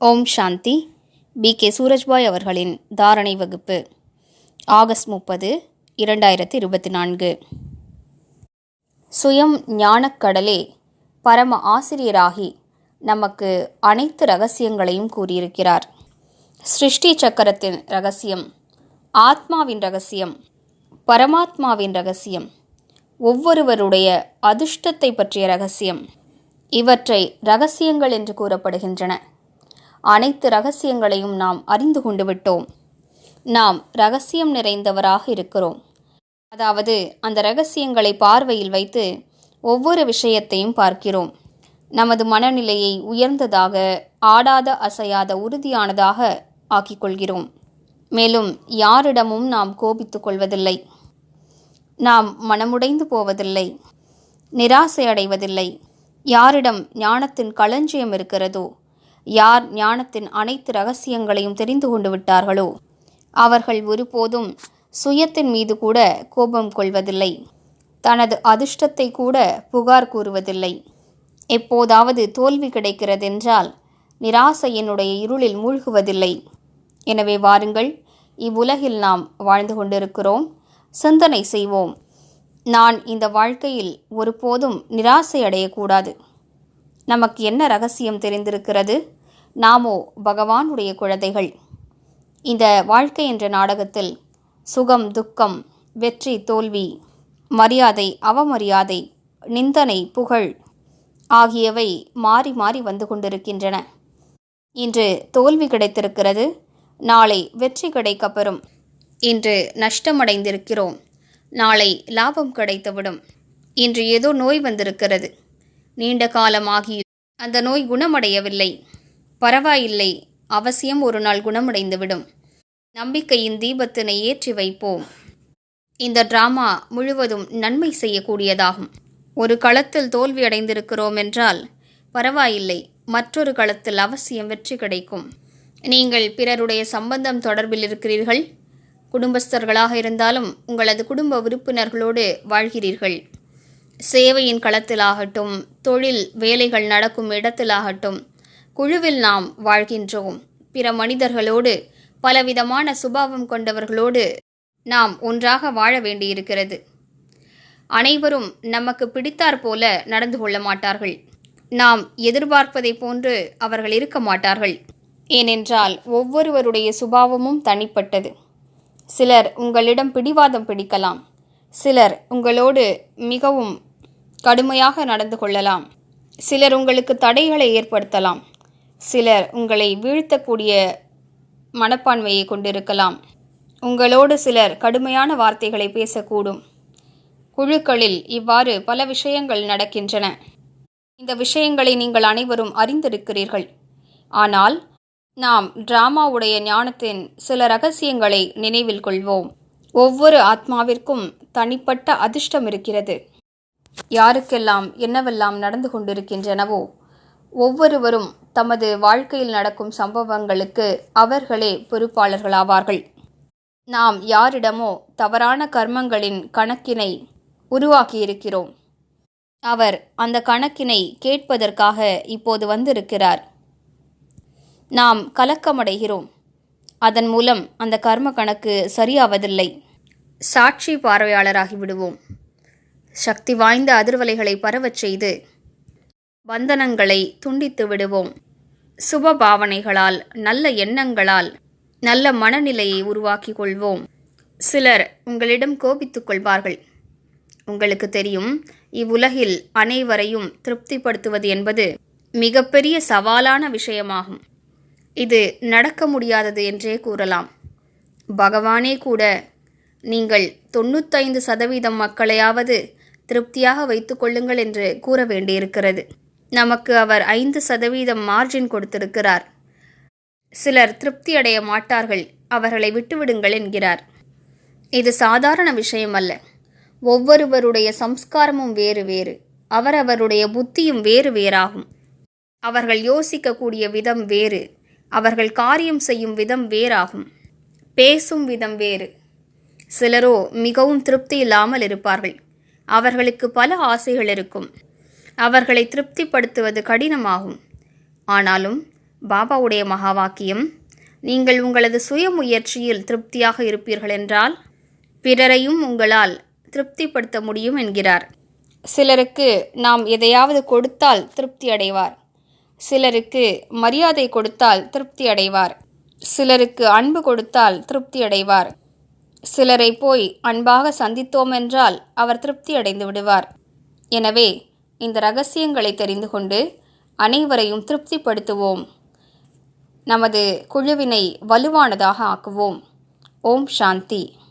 ஓம் சாந்தி. B. K. Surajbhai அவர்களின் தாரணை வகுப்பு. ஆகஸ்ட் முப்பது இரண்டாயிரத்தி இருபத்தி நான்கு. சுயம் ஞானக்கடலே பரம ஆசிரியராகி நமக்கு அனைத்து ரகசியங்களையும் கூறியிருக்கிறார். சிருஷ்டி சக்கரத்தின் ரகசியம் ஆத்மாவின் ரகசியம் பரமாத்மாவின் ரகசியம் ஒவ்வொருவருடைய அதிர்ஷ்டத்தை பற்றிய ரகசியம் இவற்றை ரகசியங்கள் என்று கூறப்படுகின்றன. அனைத்து ரகசியங்களையும் நாம் அறிந்து கொண்டு விட்டோம். நாம் ரகசியம் நிறைந்தவராக இருக்கிறோம். அதாவது அந்த ரகசியங்களை பார்வையில் வைத்து ஒவ்வொரு விஷயத்தையும் பார்க்கிறோம். நமது மனநிலையை உயர்ந்ததாக ஆடாத அசையாத உறுதியானதாக ஆக்கிக் கொள்கிறோம். மேலும் யாரிடமும் நாம் கோபித்துக் கொள்வதில்லை. நாம் மனமுடைந்து போவதில்லை. நிராசை அடைவதில்லை யாரிடம் ஞானத்தின் களஞ்சியம் இருக்கிறதோ யார் ஞானத்தின் அனைத்து ரகசியங்களையும் தெரிந்து கொண்டு விட்டார்களோ? அவர்கள் ஒருபோதும் சுயத்தின் மீது கூட கோபம் கொள்வதில்லை. தனது அதிர்ஷ்டத்தை கூட புகார் கூறுவதில்லை. எப்போதாவது தோல்வி கிடைக்கிறதென்றால் நிராசையினுடைய இருளில் மூழ்குவதில்லை. எனவே வாருங்கள் இவ்வுலகில் நாம் வாழ்ந்து கொண்டிருக்கிறோம். சிந்தனை செய்வோம். நான் இந்த வாழ்க்கையில் ஒருபோதும் நிராசை அடையக்கூடாது. நமக்கு என்ன ரகசியம் தெரிந்திருக்கிறது? நாமோ பகவானுடைய குழந்தைகள். இந்த வாழ்க்கை என்ற நாடகத்தில் சுகம் துக்கம் வெற்றி தோல்வி மரியாதை அவமரியாதை நிந்தனை புகழ் ஆகியவை மாறி மாறி வந்து கொண்டிருக்கின்றன. இன்று தோல்வி கிடைத்திருக்கிறது. நாளை வெற்றி கிடைக்கப்பெறும் இன்று நஷ்டமடைந்திருக்கிறோம். நாளை லாபம் கிடைத்துவிடும். இன்று ஏதோ நோய் வந்திருக்கிறது. நீண்ட காலமாகி அந்த நோய் குணமடையவில்லை. பரவாயில்லை அவசியம் ஒரு நாள் குணமடைந்துவிடும். நம்பிக்கையின் தீபத்தினை ஏற்றி வைப்போம். இந்த டிராமா முழுவதும் நன்மை செய்யக்கூடியதாகும். ஒரு களத்தில் தோல்வி அடைந்திருக்கிறோம் என்றால் பரவாயில்லை மற்றொரு களத்தில் அவசியம் வெற்றி கிடைக்கும். நீங்கள் பிறருடைய சம்பந்தம் தொடர்பில் இருக்கிறீர்கள்? குடும்பஸ்தர்களாக இருந்தாலும் உங்களது குடும்ப உறுப்பினர்களோடு வாழ்கிறீர்கள். சேவையின் களத்திலாகட்டும் தொழில் வேலைகள் நடக்கும் இடத்திலாகட்டும் குழுவில் நாம் வாழ்கின்றோம். பிற மனிதர்களோடு பலவிதமான சுபாவம் கொண்டவர்களோடு நாம் ஒன்றாக வாழ வேண்டியிருக்கிறது. அனைவரும் நமக்கு பிடித்தாற் போல நடந்து கொள்ள மாட்டார்கள். நாம் எதிர்பார்ப்பதை போன்று அவர்கள் இருக்க மாட்டார்கள். ஏனென்றால் ஒவ்வொருவருடைய சுபாவமும் தனிப்பட்டது. சிலர் உங்களிடம் பிடிவாதம் பிடிக்கலாம். சிலர் உங்களோடு மிகவும் கடுமையாக நடந்து கொள்ளலாம். சிலர் உங்களுக்கு தடைகளை ஏற்படுத்தலாம். சிலர் உங்களை வீழ்த்தக்கூடிய மனப்பான்மையை கொண்டிருக்கலாம். உங்களோடு சிலர் கடுமையான வார்த்தைகளை பேசக்கூடும். குழுக்களில் இவ்வாறு பல விஷயங்கள் நடக்கின்றன. இந்த விஷயங்களை நீங்கள் அனைவரும் அறிந்திருக்கிறீர்கள். ஆனால் நாம் டிராமாவுடைய ஞானத்தின் சில ரகசியங்களை நினைவில் கொள்வோம். ஒவ்வொரு ஆத்மாவிற்கும் தனிப்பட்ட அதிர்ஷ்டம் இருக்கிறது. யாருக்கெல்லாம் என்னவெல்லாம் நடந்து கொண்டிருக்கின்றனவோ ஒவ்வொருவரும் தமது வாழ்க்கையில் நடக்கும் சம்பவங்களுக்கு அவர்களே பொறுப்பாளர்களாவார்கள். நாம் யாரிடமோ தவறான கர்மங்களின் கணக்கினை உருவாக்கியிருக்கிறோம். அவர் அந்த கணக்கினை கேட்பதற்காக இப்போது வந்திருக்கிறார். நாம் கலக்கமடைகிறோம். அதன் மூலம் அந்த கர்ம கணக்கு சரியாவதில்லை. சாட்சி பார்வையாளராகி விடுவோம் சக்தி வாய்ந்த அதிர்வலைகளை பரவச் செய்து பந்தனங்களை துண்டித்து விடுவோம். சுப பாவனைகளால் நல்ல எண்ணங்களால் நல்ல மனநிலையை உருவாக்கி கொள்வோம் சிலர் உங்களிடம் கோபித்துக் கொள்வார்கள். உங்களுக்கு தெரியும் இவ்வுலகில் அனைவரையும் திருப்திப்படுத்துவது என்பது மிகப்பெரிய சவாலான விஷயமாகும். இது நடக்க முடியாதது என்றே கூறலாம். பகவானே கூட நீங்கள் தொண்ணூத்தைந்து சதவீதம் மக்களையாவது திருப்தியாக வைத்துக்கொள்ளுங்கள் என்று கூற வேண்டியிருக்கிறது. நமக்கு அவர் ஐந்து சதவீதம் மார்ஜின் கொடுத்திருக்கிறார். சிலர் திருப்தி அடைய மாட்டார்கள் அவர்களை விட்டுவிடுங்கள் என்கிறார். இது சாதாரண விஷயம் அல்ல. ஒவ்வொருவருடைய சம்ஸ்காரமும் வேறு வேறு அவரவருடைய புத்தியும் வேறு வேறாகும். அவர்கள் யோசிக்கக்கூடிய விதம் வேறு அவர்கள் காரியம் செய்யும் விதம் வேறாகும். பேசும் விதம் வேறு. சிலரோ மிகவும் திருப்தி இல்லாமல் இருப்பார்கள். அவர்களுக்கு பல ஆசைகள் இருக்கும். அவர்களை திருப்திப்படுத்துவது கடினமாகும். ஆனாலும் பாபாவுடைய மகா வாக்கியம் நீங்கள் உங்களது சுய முயற்சியில் திருப்தியாக இருப்பீர்கள் என்றால் பிறரையும் உங்களால் திருப்திப்படுத்த முடியும் என்கிறார். சிலருக்கு நாம் எதையாவது கொடுத்தால் திருப்தி அடைவார். சிலருக்கு மரியாதை கொடுத்தால் திருப்தி அடைவார். சிலருக்கு அன்பு கொடுத்தால் திருப்தி அடைவார். சிலரை போய் அன்பாக சந்தித்தோம் என்றால் அவர் திருப்தி அடைந்து விடுவார். எனவே இந்த ரகசியங்களை தெரிந்து கொண்டு அனைவரையும் திருப்திப்படுத்துவோம். நமது குழுவினை வலுவானதாக ஆக்குவோம். ஓம் சாந்தி.